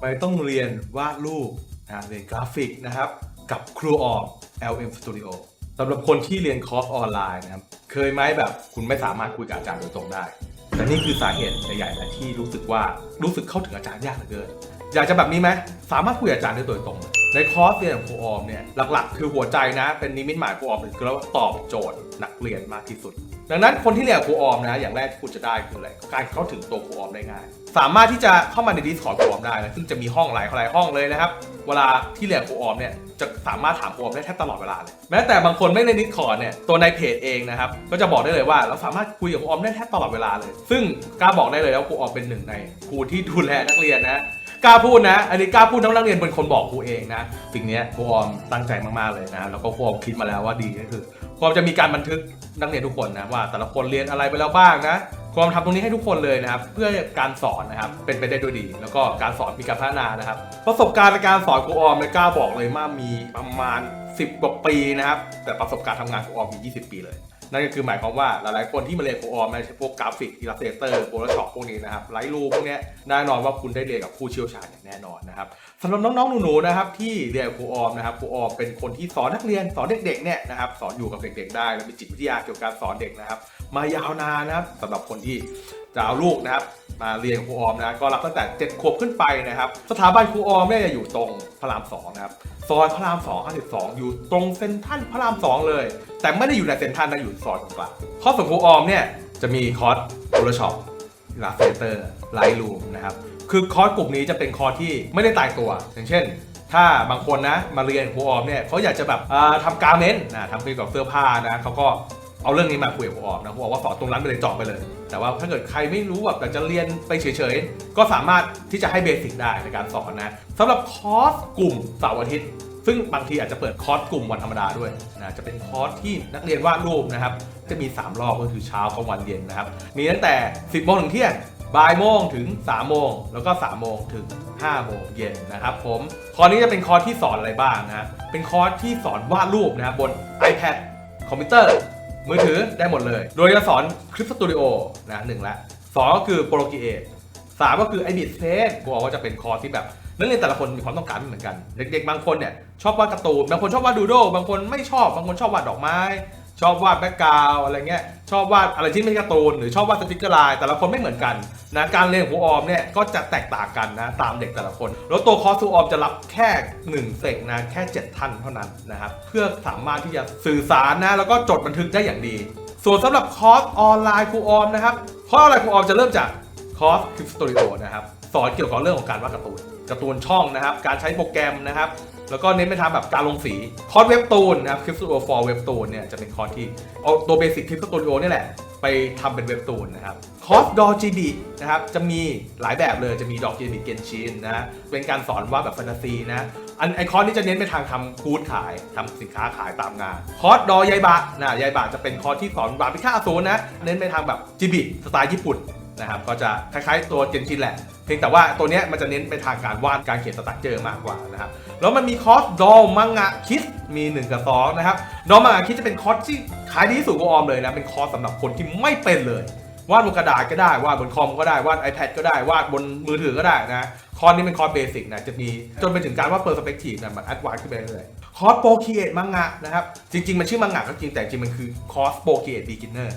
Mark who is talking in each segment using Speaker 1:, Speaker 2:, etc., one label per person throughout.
Speaker 1: ไม่ต้องเรียนวาดรูปนะเรียนกราฟิกนะครับ กับครูออม LM Studio สำหรับคนที่เรียนคอร์สออนไลน์นะครับ เคยไหมแบบคุณไม่สามารถคุยกับอาจารย์โดยตรงได้ แต่นี่คือสาเหตุใหญ่ๆนะที่รู้สึกว่ารู้สึกเข้าถึงอาจารย์ยากเหลือเกิน อยากจะแบบนี้ไหมสามารถคุยกับอาจารย์ได้โดยตรง ในคอร์สเรียนของครูออมเนี่ยหลักๆ คือหัวใจนะเป็นนิมิตหมายครูออมเลยคือเราตอบโจทย์นักเรียนมากที่สุด ดังนั้นคนที่เรียนกับครูออมนะ อย่างแรกที่คุณจะได้คืออะไรการเข้าถึงตัวครูออมได้ง่าย สามารถที่จะเข้ามาใน Discord ครูออมได้นะซึ่งจะมีห้องหลายหลายห้องเลยนะครับ เวลาที่เรียนกับครูออมเนี่ยจะสามารถถามครูออมได้แทบตลอดเวลาเลย แม้แต่บางคนไม่เล่น Discord เนี่ย ตัวในเพจเองนะครับ ก็จะบอกได้เลยว่าเราสามารถคุยกับครูออมได้แทบตลอดเวลาเลย ซึ่งกล้าบอกได้เลยว่าครูออมเป็นหนึ่งในครูที่ดูแลนักเรียนนะกล้าพูดนะ อันนี้กล้าพูดน้องนักเรียนเป็นคนบอกครูเองนะสิ่งนี้ครูออมตั้งใจมากๆเลยนะ แล้วก็ครูออมคิดมาแล้วว่าดีก็คือ ครูออมจะมีการบันทึกนักเรียนทุกคนนะว่าแต่ละคนเรียนอะไรไปแล้วบ้างนะครูออมทำตรงนี้ให้ทุกคนเลยนะครับ เพื่อการสอนนะครับเป็นไปได้ด้วยดี แล้วก็การสอนมีการพัฒนานะครับ ประสบการณ์ในการสอนครูออมเลยกล้าบอกเลยว่ามีประมาณ 10กว่าปีนะครับ แต่ประสบการณ์ทำงานครูออมมี 20 ปีเลย นั่นก็คือหมายความว่าหลายๆคนที่มาเรียนโปรออมใช้พวกกราฟิกอิลลัสเตเตอร์โฟโต้ช็อปพวกนี้นะครับไลท์รูพวกนี้แน่นอนว่าคุณได้เรียนกับผู้เชี่ยวชาญอย่างแน่นอนนะครับสำหรับน้องๆหนูๆนะครับที่เรียนโครูออมนะครับครูออมเป็นคนที่สอนนักเรียนสอนเด็กๆเนี่ยนะครับสอนอยู่กับเด็กๆได้และมีจิตวิทยาเกี่ยวกับการสอนเด็กนะครับมายาวนานนะครับสำหรับคนที่จะเอาลูกนะครับ มาเรียนกับครูออมนะก็รับตั้งแต่ 7 ขวบขึ้นไปนะครับ สถาบันครูออมเนี่ยจะอยู่ตรงพระรามสองนะครับซอยพระรามสอง52 อยู่ตรงเซ็นทรัลพระรามสองเลย แต่ไม่ได้อยู่ในเซ็นทรัลนะอยู่ซอยตรงกลางข้อสมครูออมเนี่ยจะมีคอร์สโฟโต้ช็อปลาเฟเตอร์ไลท์รูมนะครับคือคอร์สกลุ่มนี้จะเป็นคอร์สที่ไม่ได้ตายตัว อย่างเช่นถ้าบางคนนะมาเรียนครูออมเนี่ยเขาอยากจะแบบทำการเมนต์นะทำเกี่ยวกับเสื้อผ้านะเขาก็ เอาเรื่องนี้มาคุยกับออมนะครูออมว่าสอนตรงนั้นไปเลยจาะไปเลย แต่ว่าถ้าเกิดใครไม่รู้แบบอยากจะเรียนไปเฉยๆ ก็สามารถที่จะให้เบสิกได้ในการสอนนะสำหรับคอร์สกลุ่มเสาร์อาทิตย์ซึ่งบางทีอาจจะเปิดคอร์สกลุ่มวันธรรมดาด้วยนะจะเป็นคอร์สที่นักเรียนวาดรูปนะครับ จะมี 3 รอบก็คือเช้ากลางวันเย็นนะครับ มีตั้งแต่ 10โมงถึงเที่ยงบ่ายโมงถึง3โมงแล้วก็3โมงถึง5โมงเย็นนะครับผมคอร์สนี้จะเป็นคอร์สที่สอนอะไรบ้างนะฮะเป็นคอร์สที่สอนวาดรูปนะครับบน iPad คอมพิวเตอร์ มือถือได้หมดเลย โดยจะสอนคลิปสตูดิโอนะหนึ่งละสองก็คือโปรกีเอทสามก็คือไอบิดเซนบอกว่าจะเป็นคอร์สที่แบบนักเรียนแต่ละคนมีความต้องการไม่เหมือนกัน เด็กๆ บางคนเนี่ยชอบวาดการ์ตูน บางคนชอบวาดดูโด บางคนไม่ชอบ บางคนชอบวาดดอกไม้ ชอบวาดแบ็กกราวอะไรเงี้ยชอบวาดอะไรที่ไม่การ์ตูนหรือชอบวาดสติกเกอร์ลายแต่ละคนไม่เหมือนกันนะการเรียนของครูออมเนี่ยก็จะแตกต่างกันนะตามเด็กแต่ละคน แล้วตัวคอร์สครูออมจะรับแค่1เซกนะแค่ 7 ท่านเท่านั้นนะครับเพื่อสามารถที่จะสื่อสารนะแล้วก็จดบันทึกได้อย่างดี ส่วนสำหรับคอร์สออนไลน์ครูออมนะครับคอร์สออนไลน์ครูออมจะเริ่มจากคอร์สคลิปสตูดิโอนะครับสอนเกี่ยวกับเรื่องของการวาดการ์ตูนการ์ตูนช่องนะครับการใช้โปรแกรมนะครับ แล้วก็เน้นไปทางแบบการลงสีคอร์สเว็บตูนนะครับคลิปสตูดิโอ for เว็บตูนเนี่ยจะเป็นคอร์สที่เอาตัวเบสิกคลิปสตูดิโอนี่แหละ ไปทำเป็นเว็บตูนนะครับคอร์สดอจีบีนะครับจะมีหลายแบบเลยจะมีดอกจีบีเกนชินนะเป็นการสอนว่าดแบบแฟนตาซีนะอันไอคอร์สนี้จะเน้นไปทางทำฟู้ดขายทำสินค้าขายตามงาน คอร์สดอยายบะนะยายบะจะเป็นคอร์สที่สอนวาดพิฆาตอสูรนะเน้นไปทางแบบจิบิสไตล์ญี่ปุ่นนะครับก็จะคล้ายๆตัวเจนชินแหละ พียงแต่ว่าตัวเนี้ยมันจะเน้นไปทางการวาดการเขียนสตั๊กเจอร์มากกว่านะครับแล้วมันมีคอร์สดอมังงะคิดมี 1 กับ2นะครับดอมังงะคิดจะเป็นคอร์สที่ขายดีที่สุดของออมเลยนะเป็นคอร์สสำหรับคนที่ไม่เป็นเลยวาดบนกระดาษก็ได้วาดบนคอมก็ได้วาด iPad ก็ได้วาดบนมือถือก็ได้นะคอร์สนี้เป็นคอร์สเบสิกนะจะมีจนไปถึงการวาดเปอร์สเปกทีฟนะมันแอดวานซ์ขึ้นไปเรื่อยคอร์สโปรคีเอทมังงะนะครับจริงๆมันชื่อมังงะก็จริงแต่จริงมันคือคอร์สโปรคีเอทบีกินเนอร์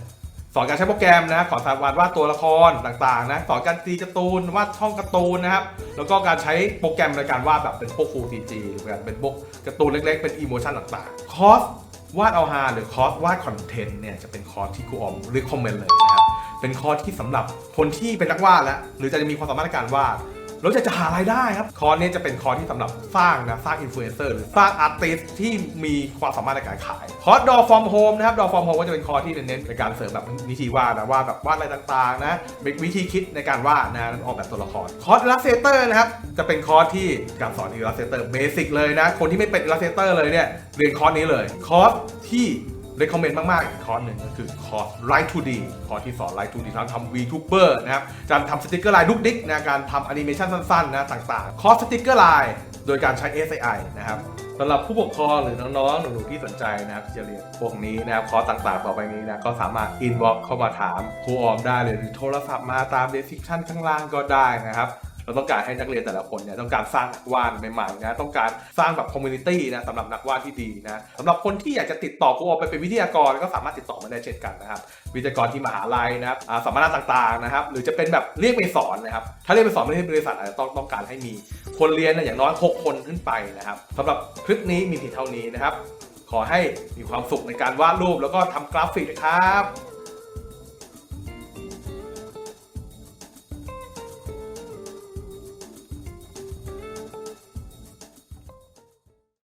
Speaker 1: สอนการใช้โปรแกรมนะสอนสารวาดวาดตัวละครต่างๆนะสอนการตีการ์ตูนวาดช่องการ์ตูนนะครับแล้วก็การใช้โปรแกรมในการวาดแบบเป็นพวกฟูซีจีหรือแบบเป็นพวกการ์ตูนเล็กๆ เป็นอีโมชันต่างๆ คอร์สวาดเอาฮาหรือคอร์สวาดคอนเทนต์เนี่ยจะเป็นคอร์สที่ครูออมรีคอมเมนต์เลยนะครับเป็นคอร์สที่สำหรับคนที่เป็นนักวาดแล้วหรือจะมีความสามารถในการวาด แล้วจะจะหารายได้ครับ คอร์สนี้จะเป็นคอร์สที่สำหรับสร้างนะสร้างอินฟลูเอนเซอร์หรือสร้างอาร์ติสที่มีความสามารถในการขาย คอร์สดอฟอร์มโฮมนะครับดอฟอร์มโฮมก็จะเป็นคอร์สที่เน้นในการเสริมแบบวิธีวาดนะวาดแบบวาดอะไรต่างๆนะวิธีคิดในการวาดนะออกแบบตัวละครคอร์สลัสเตเตอร์นะครับจะเป็นคอร์สที่การสอนอิลลัสเตเตอร์เบสิกเลยนะคนที่ไม่เป็นอิลลัสเตเตอร์เลยเนี่ยเรียนคอร์สนี้เลยคอร์สที่ เรคคอมเมนต์มากๆอีกคอร์สหนึ่งก็คือคอร์ส Light 2D คอร์สที่สอน Light 2D ทั้งทำ VTuber นะครับการทำสติกเกอร์ลายดุกดิกนะการทำแอนิเมชันสั้นๆนะต่างๆ คอร์สสติกเกอร์ลายโดยการใช้ SAI นะครับสำหรับผู้ปกครองหรือน้องๆ หนูๆ ที่สนใจนะครับจะเรียนพวกนี้นะครับคอร์สต่างๆ ต่อไปนี้นะก็สามารถ inbox เข้ามาถามครูออมได้เลยหรือโทรศัพท์มาตาม description ข้างล่างก็ได้นะครับ เราต้องการให้นักเรียนแต่ละคนเนี่ยต้องการสร้างนักวาดใหม่ๆนะต้องการสร้างแบบคอมมูนิตี้นะสำหรับนักวาดที่ดีนะสำหรับคนที่อยากจะติดต่อครูออกไปเป็นวิทยากรก็สามารถติดต่อมาได้เช่นกันนะครับวิทยากรที่มหาลัยนะครับสัมมนาต่างๆนะครับหรือจะเป็นแบบเรียกไปสอนนะครับถ้าเรียกไปสอนไม่ใช่บริษัทอาจจะต้องต้องการให้มีคนเรียนนี่ยอย่างน้อย 6 คนขึ้นไปนะครับสำหรับคลิปนี้มีเพียงเท่านี้นะครับขอให้มีความสุขในการวาดรูปแล้วก็ทำกราฟิกนะครับ